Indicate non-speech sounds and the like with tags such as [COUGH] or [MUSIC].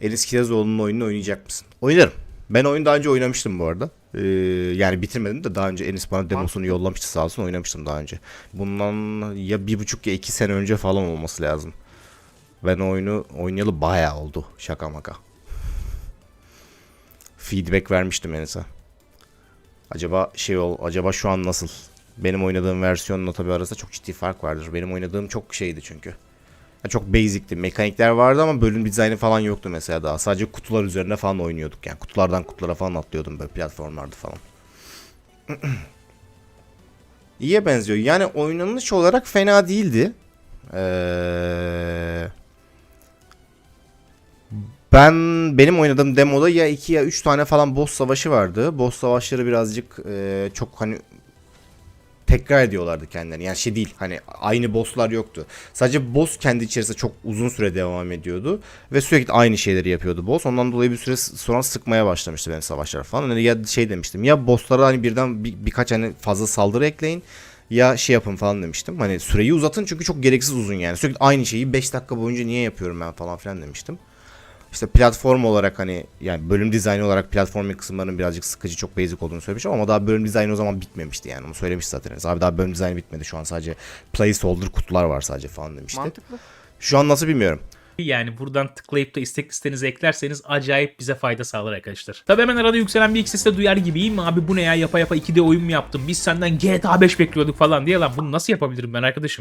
Enis Kirazoğlu'nun oyununu oynayacak mısın? Oynarım. Ben oyunu daha önce oynamıştım bu arada. Ee, yani bitirmedim de daha önce Enis bana demosunu yollamıştı sağ olsun oynamıştım daha önce. Bundan ya bir buçuk ya iki sene önce falan olması lazım. Ben oyunu oynayalı bayağı oldu. Şaka maka. Feedback vermiştim Enis'e. Acaba şey ol, acaba şu an nasıl? Benim oynadığım versiyonla tabii arasında çok ciddi fark vardır. Benim oynadığım çok şeydi çünkü. Çok basic'ti. Mekanikler vardı ama bölüm dizaynı falan yoktu mesela daha. Sadece kutular üzerine falan oynuyorduk yani. Kutulardan kutulara falan atlıyordum böyle platformlarda falan. [CLEARS THROAT] İyiye benziyor. Yani oynanış olarak fena değildi. Ee, ben benim oynadığım demoda ya 2 ya 3 tane falan boss savaşı vardı. Boss savaşları birazcık e, çok hani tekrar ediyorlardı kendilerini. Yani şey değil hani aynı bosslar yoktu. Sadece boss kendi içerisinde çok uzun süre devam ediyordu. Ve sürekli aynı şeyleri yapıyordu boss. Ondan dolayı bir süre sonra sıkmaya başlamıştı benim savaşlar falan. Hani ya şey demiştim ya bosslara hani birden bir, birkaç hani fazla saldırı ekleyin. Ya şey yapın falan demiştim. Hani süreyi uzatın çünkü çok gereksiz uzun yani. Sürekli aynı şeyi 5 dakika boyunca niye yapıyorum ben falan filan demiştim. İşte platform olarak hani yani bölüm dizaynı olarak platforming kısımlarının birazcık sıkıcı çok basic olduğunu söylemişim ama daha bölüm dizaynı o zaman bitmemişti yani onu söylemiş zaten. Abi daha bölüm dizaynı bitmedi şu an sadece placeholder kutular var sadece falan demişti. Mantıklı. Şu an nasıl bilmiyorum. Yani buradan tıklayıp da istek listenize eklerseniz acayip bize fayda sağlar arkadaşlar. Tabi hemen arada yükselen bir ikisi de duyar gibiyim. Abi bu ne ya yapa yapa 2D oyun mu yaptım? Biz senden GTA 5 bekliyorduk falan diye lan bunu nasıl yapabilirim ben arkadaşım?